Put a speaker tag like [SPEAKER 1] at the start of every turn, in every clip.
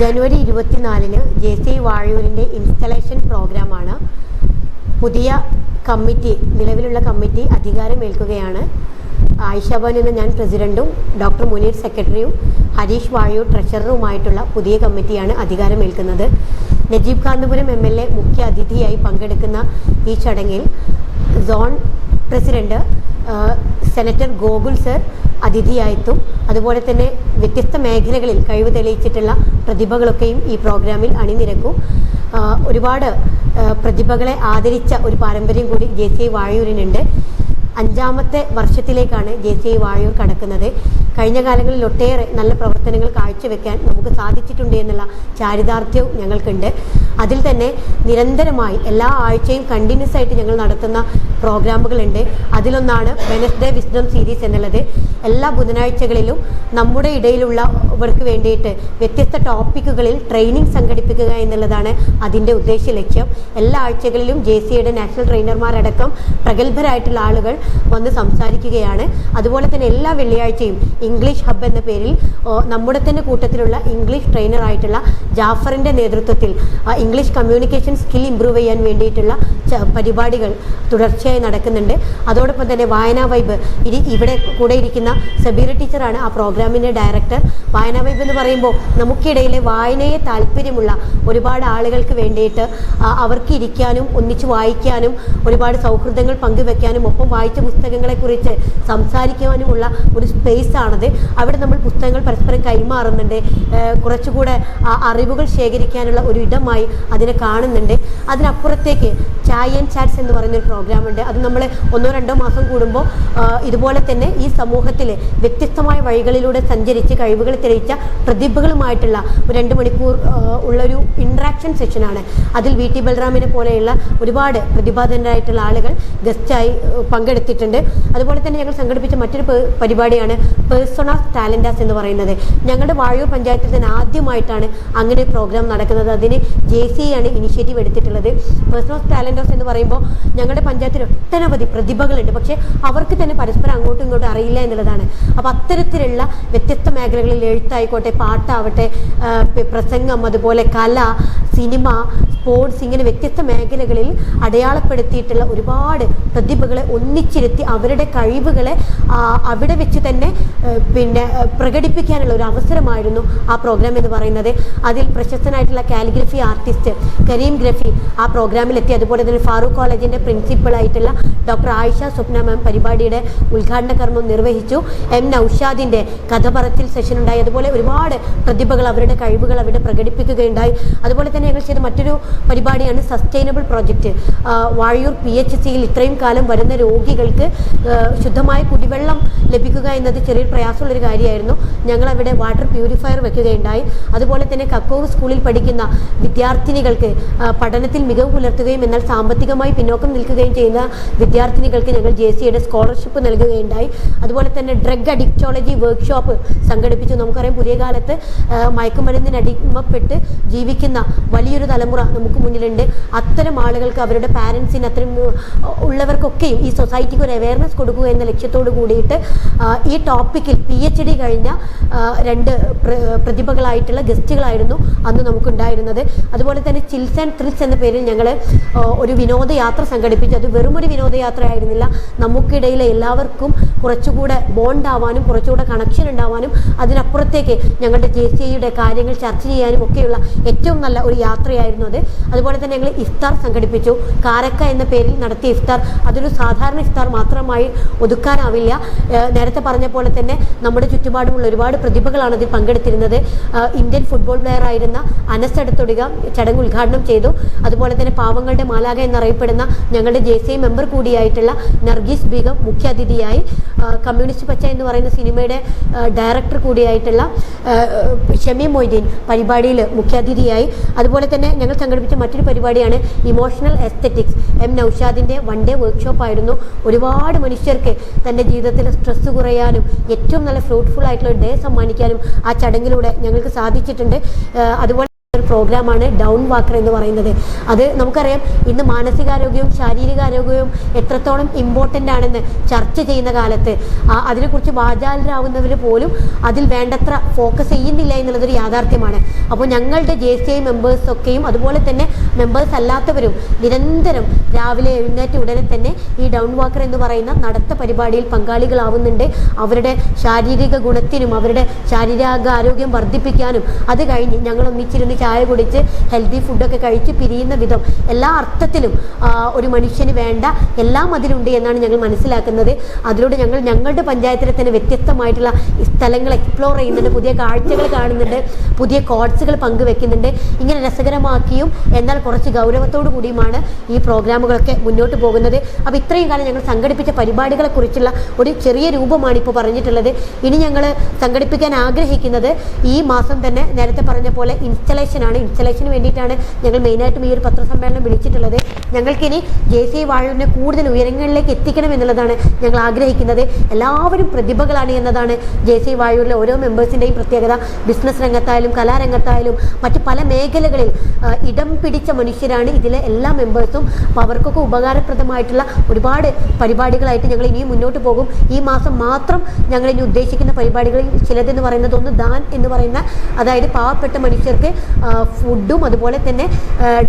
[SPEAKER 1] ജനുവരി ഇരുപത്തിനാലിന് J C വാഴൂരിന്റെ installation പ്രോഗ്രാമാണ് പുതിയ കമ്മിറ്റി നിലവിലുള്ള കമ്മിറ്റി അധികാരമേൽക്കുകയാണ്. ആയിഷാബാൻ എന്ന ഞാൻ പ്രസിഡന്റും ഡോക്ടർ മുനീർ സെക്രട്ടറിയും ഹരീഷ് വാഴൂർ ട്രഷററുമായിട്ടുള്ള പുതിയ കമ്മിറ്റിയാണ് അധികാരമേൽക്കുന്നത്. Najeeb Kanthapuram M L A മുഖ്യ അതിഥിയായി പങ്കെടുക്കുന്ന ഈ ചടങ്ങിൽ zone president senator Gokul sir അതിഥിയായെത്തും അതുപോലെ തന്നെ വ്യത്യസ്ത മേഖലകളിൽ കഴിവ് തെളിയിച്ചിട്ടുള്ള പ്രതിഭകളൊക്കെയും ഈ പ്രോഗ്രാമിൽ അണിനിരക്കും. ഒരുപാട് പ്രതിഭകളെ ആദരിച്ച ഒരു പാരമ്പര്യം കൂടി ജെ സി വാഴയൂരിനുണ്ട്. അഞ്ചാമത്തെ വർഷത്തിലേക്കാണ് ജെ സി ഐ വാഴൂർ കടക്കുന്നത്. കഴിഞ്ഞ കാലങ്ങളിൽ ഒട്ടേറെ നല്ല പ്രവർത്തനങ്ങൾ കാഴ്ചവെക്കാൻ നമുക്ക് സാധിച്ചിട്ടുണ്ട് എന്നുള്ള ചാരിതാർത്ഥ്യവും ഞങ്ങൾക്കുണ്ട്. അതിൽ തന്നെ നിരന്തരമായി എല്ലാ ആഴ്ചയും കണ്ടിന്യൂസ് ആയിട്ട് ഞങ്ങൾ നടത്തുന്ന പ്രോഗ്രാമുകളുണ്ട്. അതിലൊന്നാണ് വെനസ്ഡേ വിസ്ഡം സീരീസ് എന്നുള്ളത്. എല്ലാ ബുധനാഴ്ചകളിലും നമ്മുടെ ഇടയിലുള്ളവർക്ക് വേണ്ടിയിട്ട് വ്യത്യസ്ത ടോപ്പിക്കുകളിൽ ട്രെയിനിങ് സംഘടിപ്പിക്കുക എന്നുള്ളതാണ് അതിന്റെ ഉദ്ദേശ ലക്ഷ്യം. എല്ലാ ആഴ്ചകളിലും ജെ സിയുടെ നാഷണൽ ട്രെയിനർമാരടക്കം പ്രഗത്ഭരായിട്ടുള്ള ആളുകൾ വന്ന് സംസാരിക്കുകയാണ്. അതുപോലെ തന്നെ എല്ലാ വെള്ളിയാഴ്ചയും ഇംഗ്ലീഷ് ഹബ് എന്ന പേരിൽ നമ്മുടെ തന്നെ കൂട്ടത്തിലുള്ള ഇംഗ്ലീഷ് ട്രെയിനറായിട്ടുള്ള ജാഫറിന്റെ നേതൃത്വത്തിൽ ഇംഗ്ലീഷ് കമ്മ്യൂണിക്കേഷൻ സ്കിൽ ഇമ്പ്രൂവ് ചെയ്യാൻ വേണ്ടിയിട്ടുള്ള പരിപാടികൾ തുടർച്ചയായി നടക്കുന്നുണ്ട്. അതോടൊപ്പം തന്നെ വായനാ വൈബ്. ഇനി ഇവിടെ കൂടെ ഇരിക്കുന്ന സബീർ ടീച്ചറാണ് ആ പ്രോഗ്രാമിന്റെ ഡയറക്ടർ വായനാ വൈബ് എന്ന് പറയുമ്പോൾ നമുക്കിടയിലെ വായനയെ താല്പര്യമുള്ള ഒരുപാട് ആളുകൾക്ക് വേണ്ടിയിട്ട് അവർക്ക് ഇരിക്കാനും ഒന്നിച്ച് വായിക്കാനും ഒരുപാട് സൗഹൃദങ്ങൾ പങ്കുവെക്കാനും ഒപ്പം വായിച്ച പുസ്തകങ്ങളെക്കുറിച്ച് സംസാരിക്കുവാനുമുള്ള ഒരു സ്പേസ് ആണത് അവിടെ നമ്മൾ പുസ്തകങ്ങൾ പരസ്പരം കൈമാറുന്നുണ്ട്. കുറച്ചുകൂടെ അറിവുകൾ ശേഖരിക്കാനുള്ള ഒരു ഇടമായി അതിനെ കാണുന്നുണ്ട്. അതിനപ്പുറത്തേക്ക് ചായ ആൻഡ് ചാറ്റ്സ് എന്ന് പറയുന്ന ഒരു പ്രോഗ്രാം ഉണ്ട്. അത് നമ്മൾ ഒന്നോ രണ്ടോ മാസം കൂടുമ്പോൾ ഇതുപോലെ തന്നെ ഈ സമൂഹത്തിൽ വ്യത്യസ്തമായ വഴികളിലൂടെ സഞ്ചരിച്ച് കഴിവുകൾ തെളിയിച്ച പ്രതിഭകളുമായിട്ടുള്ള രണ്ട് മണിക്കൂർ ഉള്ളൊരു ഇൻട്രാക്ഷൻ സെഷനാണ് അതിൽ വി ടി ബൽറാമിനെ പോലെയുള്ള ഒരുപാട് പ്രതിഭാധനരായിട്ടുള്ള ആളുകൾ ഗസ്റ്റായി പങ്കെടുത്തിട്ടുണ്ട്. അതുപോലെ തന്നെ ഞങ്ങൾ സംഘടിപ്പിച്ച മറ്റൊരു പേ- പരിപാടിയാണ് ഓഫ് ടാലന്റാസ് എന്ന് പറയുന്നത്. ഞങ്ങളുടെ വാഴൂർ പഞ്ചായത്തിൽ തന്നെ ആദ്യമായിട്ടാണ് അങ്ങനെ ഒരു പ്രോഗ്രാം നടക്കുന്നത്. അതിന് ജെ സി ആണ് ഇനിഷ്യേറ്റീവ് എടുത്തിട്ടുള്ളത്. പേഴ്സണൽ ടാലന്റാസ് എന്ന് പറയുമ്പോൾ ഞങ്ങളുടെ പഞ്ചായത്തിൽ ഒട്ടനവധി പ്രതിഭകളുണ്ട്. പക്ഷേ അവർക്ക് തന്നെ പരസ്പരം അങ്ങോട്ടും ഇങ്ങോട്ടും അറിയില്ല എന്നുള്ളതാണ്. അപ്പോൾ അത്തരത്തിലുള്ള വ്യത്യസ്ത മേഖലകളിൽ എഴുത്തായിക്കോട്ടെ പാട്ടാവട്ടെ പ്രസംഗം അതുപോലെ കല സിനിമ സ്പോർട്സ് ഇങ്ങനെ വ്യത്യസ്ത മേഖലകളിൽ അടയാളപ്പെടുത്തിയിട്ടുള്ള ഒരുപാട് പ്രതിഭകളെ ഒന്നിച്ചിരുത്തി അവരുടെ കഴിവുകളെ അവിടെ വെച്ച് തന്നെ പിന്നെ പ്രകടിപ്പിക്കാനുള്ള ഒരു അവസരമായിരുന്നു ആ പ്രോഗ്രാം എന്ന് പറയുന്നത്. അതിൽ പ്രശസ്തനായിട്ടുള്ള കാലിഗ്രഫി ആർട്ടിസ്റ്റ് കരീം ഗ്രഫി ആ പ്രോഗ്രാമിലെത്തി അതുപോലെ തന്നെ ഫാറൂഖ് കോളേജിന്റെ പ്രിൻസിപ്പളായിട്ടുള്ള ഡോക്ടർ ആയിഷ സ്വപ്ന മാം പരിപാടിയുടെ ഉദ്ഘാടന കർമ്മം നിർവഹിച്ചു. എം നൌഷാദിന്റെ കഥ പറച്ചിൽ സെഷൻ ഉണ്ടായി. അതുപോലെ ഒരുപാട് പ്രതിഭകൾ അവരുടെ കഴിവുകൾ അവിടെ പ്രകടിപ്പിക്കുകയുണ്ടായി. അതുപോലെ തന്നെ ഞങ്ങൾ ചെയ്ത മറ്റൊരു പരിപാടിയാണ് sustainable project. Vazhayur P H സിയിൽ ഇത്രയും കാലം വരുന്ന രോഗികൾക്ക് ശുദ്ധമായ കുടിവെള്ളം ലഭിക്കുക എന്നത് ചെറിയൊരു പ്രയാസമുള്ളൊരു കാര്യമായിരുന്നു. ഞങ്ങൾ അവിടെ വാട്ടർ പ്യൂരിഫയർ വെക്കുകയുണ്ടായി. അതുപോലെ തന്നെ കക്കോവ് സ്കൂളിൽ പഠിക്കുന്ന വിദ്യാർത്ഥിനികൾക്ക് പഠനത്തിൽ മികവ് പുലർത്തുകയും എന്നാൽ സാമ്പത്തികമായി പിന്നോക്കം നിൽക്കുകയും ചെയ്യുന്ന വിദ്യാർത്ഥിനികൾക്ക് ഞങ്ങൾ ജെ സിയുടെ സ്കോളർഷിപ്പ് നൽകുകയുണ്ടായി. അതുപോലെ തന്നെ ഡ്രഗ് അഡിക്റ്റോളജി വർക്ക്ഷോപ്പ് സംഘടിപ്പിച്ചു. നമുക്കറിയാം പുതിയ കാലത്ത് മയക്കുമരുന്നിന് അടിമപ്പെട്ട് ജീവിക്കുന്ന വലിയൊരു തലമുറ നമുക്ക് മുന്നിലുണ്ട്. അത്തരം ആളുകൾക്ക് അവരുടെ പാരൻസിന് അത്തരം ഉള്ളവർക്കൊക്കെയും ഈ സൊസൈറ്റിക്ക് ഒരു അവയർനെസ് കൊടുക്കുക എന്ന ലക്ഷ്യത്തോട് കൂടിയിട്ട് ഈ ടോപ്പിക്കിൽ പി എച്ച് ഡി കഴിഞ്ഞ രണ്ട് പ്രതിഭകളായിട്ടുള്ള ഗസ്റ്റുകളായിരുന്നു അന്ന് നമുക്കുണ്ടായിരുന്നത്. അതുപോലെ തന്നെ ചിൽസ് ആൻഡ് ത്രിൽസ് എന്ന പേരിൽ ഞങ്ങൾ ഒരു വിനോദയാത്ര സംഘടിപ്പിച്ചു. അത് വെറുമൊരു ഒരു വിനോദയാത്ര ആയിരുന്നില്ല നമുക്കിടയിലെ എല്ലാവർക്കും കുറച്ചുകൂടെ ബോണ്ട് ആവാനും കുറച്ചുകൂടെ കണക്ഷൻ ഉണ്ടാവാനും അതിനപ്പുറത്തേക്ക് ഞങ്ങളുടെ ജെ സി ഐയുടെ കാര്യങ്ങൾ ചർച്ച ചെയ്യാനും ഒക്കെയുള്ള ഏറ്റവും നല്ല ഒരു യാത്രയായിരുന്നു അത്. അതുപോലെ തന്നെ ഞങ്ങൾ ഇഫ്താർ സംഘടിപ്പിച്ചു. കാരക്ക എന്ന പേരിൽ നടത്തിയ ഇഫ്താർ. അതൊരു സാധാരണ ഇഫ്താർ മാത്രമായി ഒതുക്കാനാവില്ല. നേരത്തെ പറഞ്ഞ പോലെ തന്നെ നമ്മുടെ ചുറ്റുപാടുമുള്ള ഒരുപാട് പ്രതിഭകളാണ് അതിൽ പങ്കെടുത്തിരുന്നത്. ഇന്ത്യൻ ഫുട്ബോൾ പ്ലെയർ ആയിരുന്ന അനസ് എടുത്തൊടുക ചടങ്ങ് ഉദ്ഘാടനം ചെയ്തു. അതുപോലെ തന്നെ പാവങ്ങളുടെ മാലാക എന്നറിയപ്പെടുന്ന ഞങ്ങളുടെ ജെ സി മെമ്പർ കൂടിയായിട്ടുള്ള നർഗീസ് ബീഗം മുഖ്യാതിഥിയായി കമ്മ്യൂണിസ്റ്റ് പച്ച എന്ന് പറയുന്ന സിനിമയുടെ ഡയറക്ടർ കൂടിയായിട്ടുള്ള ഷമി മൊയ്തീൻ പരിപാടിയിൽ മുഖ്യാതിഥിയായി അതുപോലെ തന്നെ ഞങ്ങൾ സംഘടിപ്പിച്ച മറ്റൊരു പരിപാടിയാണ് ഇമോഷണൽ എസ്തെറ്റിക്സ് എം നൌഷാദിന്റെ വൺ ഡേ വർക്ക്ഷോപ്പ് ആയിരുന്നു. ഒരുപാട് മനുഷ്യർക്ക് തന്റെ ജീവിതത്തിൽ സ്ട്രെസ്സ് കുറയാനും ഏറ്റവും നല്ല ഫ്രൂട്ട്ഫുൾ ആയിട്ടുള്ള ഡേ സമ്മാനിക്കാനും ആ ചടങ്ങിലൂടെ ഞങ്ങൾക്ക് സാധിച്ചിട്ടുണ്ട്. അതുപോലെ പ്രോഗ്രാമാണ് ഡൗൺ വാക്കർ എന്ന് പറയുന്നത്. അത് നമുക്കറിയാം ഇന്ന് മാനസികാരോഗ്യവും ശാരീരികാരോഗ്യവും എത്രത്തോളം ഇമ്പോർട്ടന്റ് ആണെന്ന് ചർച്ച ചെയ്യുന്ന കാലത്ത് അതിനെക്കുറിച്ച് വാചാലരാകുന്നവർ പോലും അതിൽ വേണ്ടത്ര ഫോക്കസ് ചെയ്യുന്നില്ല എന്നുള്ളതൊരു യാഥാർത്ഥ്യമാണ്. അപ്പോൾ ഞങ്ങളുടെ ജെ സി ഐ മെമ്പേഴ്സൊക്കെയും അതുപോലെ തന്നെ മെമ്പേഴ്സ് അല്ലാത്തവരും നിരന്തരം രാവിലെ എഴുന്നേറ്റ് ഉടനെ തന്നെ ഈ ഡൗൺ വാക്കർ എന്ന് പറയുന്ന നടത്ത പരിപാടിയിൽ പങ്കാളികളാവുന്നുണ്ട്. അവരുടെ ശാരീരിക ഗുണത്തിനും അവരുടെ ശാരീരിക ആരോഗ്യം വർദ്ധിപ്പിക്കാനും അത് കഴിഞ്ഞ് ഞങ്ങൾ ഒന്നിച്ചിരുന്ന് ചായ കുടിച്ച് ഹെൽത്തി ഫുഡൊക്കെ കഴിച്ച് പിരിയുന്ന വിധം എല്ലാ അർത്ഥത്തിലും ഒരു മനുഷ്യന് വേണ്ട എല്ലാം അതിലുണ്ട് എന്നാണ് ഞങ്ങൾ മനസ്സിലാക്കുന്നത്. അതിലൂടെ ഞങ്ങൾ ഞങ്ങളുടെ പഞ്ചായത്തിലെ തന്നെ വ്യത്യസ്തമായിട്ടുള്ള സ്ഥലങ്ങൾ എക്സ്പ്ലോർ ചെയ്യുന്നുണ്ട് പുതിയ കാഴ്ചകൾ കാണുന്നുണ്ട് പുതിയ കോഡ്സുകൾ പങ്കുവെക്കുന്നുണ്ട്. ഇങ്ങനെ രസകരമാക്കിയും എന്നാൽ കുറച്ച് ഗൗരവത്തോടു കൂടിയുമാണ് ഈ പ്രോഗ്രാമുകളൊക്കെ മുന്നോട്ട് പോകുന്നത്. അപ്പോൾ ഇത്രയും കാലം ഞങ്ങൾ സംഘടിപ്പിച്ച പരിപാടികളെ കുറിച്ചുള്ള ഒരു ചെറിയ രൂപമാണ് ഇപ്പോൾ പറഞ്ഞിട്ടുള്ളത്. ഇനി ഞങ്ങൾ സംഘടിപ്പിക്കാൻ ആഗ്രഹിക്കുന്നത് ഈ മാസം തന്നെ നേരത്തെ പറഞ്ഞ പോലെ ഇൻസ്റ്റലേഷനാണ് ഇൻസ്റ്റലേഷന് വേണ്ടിയിട്ടാണ് ഞങ്ങൾ മെയിനായിട്ടും ഈ ഒരു പത്രസമ്മേളനം വിളിച്ചിട്ടുള്ളത്. ഞങ്ങൾക്കിനി ജെ സി വാഴവിനെ കൂടുതൽ ഉയരങ്ങളിലേക്ക് എത്തിക്കണം എന്നുള്ളതാണ് ഞങ്ങൾ ആഗ്രഹിക്കുന്നത്. എല്ലാവരും പ്രതിഭകളാണ് എന്നതാണ് ജെ സി വാഴൂരിലെ ഓരോ മെമ്പേഴ്സിന്റെയും പ്രത്യേകത. ബിസിനസ് രംഗത്തായാലും കലാരംഗത്തായാലും മറ്റ് പല മേഖലകളിൽ ഇടം പിടിച്ച മനുഷ്യരാണ് ഇതിലെ എല്ലാ മെമ്പേഴ്സും അപ്പോൾ അവർക്കൊക്കെ ഉപകാരപ്രദമായിട്ടുള്ള ഒരുപാട് പരിപാടികളായിട്ട് ഞങ്ങൾ ഇനിയും മുന്നോട്ട് പോകും. ഈ മാസം മാത്രം ഞങ്ങൾ ഇനി ഉദ്ദേശിക്കുന്ന പരിപാടികളിൽ ചിലതെന്ന് പറയുന്നത് ഒന്ന് ദാൻ എന്ന് പറയുന്ന അതായത് പാവപ്പെട്ട മനുഷ്യർക്ക് ഫുഡും അതുപോലെ തന്നെ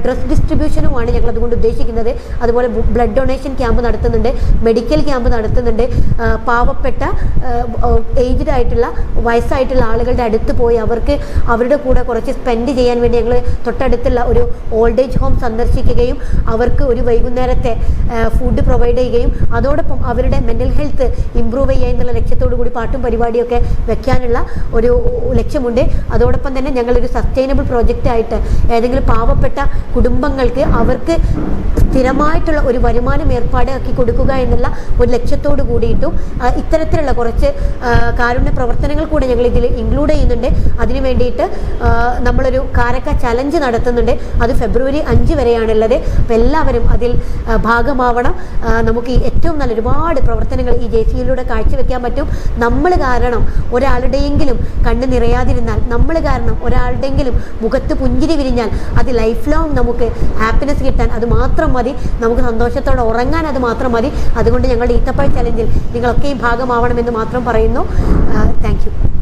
[SPEAKER 1] ഡ്രസ് ഡിസ്ട്രിബ്യൂഷനുമാണ് ഞങ്ങൾ അതുകൊണ്ട് ഉദ്ദേശിക്കുന്നത്. അതുപോലെ ബ്ലഡ് ഡൊണേഷൻ ക്യാമ്പ് നടത്തുന്നുണ്ട് മെഡിക്കൽ ക്യാമ്പ് നടത്തുന്നുണ്ട്. പാവപ്പെട്ട ഏജ്ഡ് ആയിട്ടുള്ള വയസ്സായിട്ടുള്ള ആളുകളുടെ അടുത്ത് പോയി അവർക്ക് അവരുടെ കൂടെ കുറച്ച് സ്പെൻഡ് ചെയ്യാൻ വേണ്ടി ഞങ്ങൾ തൊട്ടടുത്തുള്ള ഒരു ഓൾഡ് ഏജ് ഹോം സന്ദർശിക്കുകയും അവർക്ക് ഒരു വൈകുന്നേരത്തെ ഫുഡ് പ്രൊവൈഡ് ചെയ്യുകയും അതോടൊപ്പം അവരുടെ മെന്റൽ ഹെൽത്ത് ഇമ്പ്രൂവ് ചെയ്യുക എന്നുള്ള ലക്ഷ്യത്തോടു കൂടി പാട്ടും പരിപാടിയൊക്കെ വെക്കാനുള്ള ഒരു ലക്ഷ്യമുണ്ട്. അതോടൊപ്പം തന്നെ ഞങ്ങളൊരു സസ്റ്റൈനബിൾ പ്രോജക്റ്റ് ആയിട്ട് ഏതെങ്കിലും പാവപ്പെട്ട കുടുംബങ്ങൾക്ക് അവർക്ക് സ്ഥിരമായിട്ടുള്ള ഒരു വരുമാനം ഏർപ്പാടാക്കി കൊടുക്കുക എന്നുള്ള ഒരു ലക്ഷ്യത്തോട് കൂടിയിട്ടും ഇത്തരത്തിലുള്ള കുറച്ച് കാരുണ്യ പ്രവർത്തനങ്ങൾ കൂടെ ഞങ്ങൾ ഇതിൽ ഇൻക്ലൂഡ് ചെയ്യുന്നുണ്ട്. അതിനു വേണ്ടിയിട്ട് നമ്മളൊരു കാരക്ക ചലഞ്ച് നടത്തുന്നുണ്ട്. അത് ഫെബ്രുവരി അഞ്ച് വരെയാണുള്ളത്. അപ്പോൾ എല്ലാവരും അതിൽ ഭാഗമാവണം. നമുക്ക് ഈ ഏറ്റവും നല്ല ഒരുപാട് പ്രവർത്തനങ്ങൾ ഈ ജെ സിയിലൂടെ കാഴ്ചവെക്കാൻ പറ്റും. നമ്മൾ കാരണം ഒരാളുടെയെങ്കിലും കണ്ണ് നിറയാതിരുന്നാൽ നമ്മൾ കാരണം ഒരാളുടെയെങ്കിലും മുഖത്ത് പുഞ്ചിരി വിരിഞ്ഞാൽ അത് ലൈഫ് ലോങ് നമുക്ക് ഹാപ്പിനെസ് കിട്ടാൻ അത് മാത്രം മതി. നമുക്ക് സന്തോഷത്തോടെ ഉറങ്ങാൻ അത് മാത്രം മതി. അതുകൊണ്ട് ഞങ്ങളുടെ ഈത്തപ്പഴ ചലഞ്ചിൽ നിങ്ങളൊക്കെയും ഭാഗമാവണമെന്ന് മാത്രം പറയുന്നു. താങ്ക്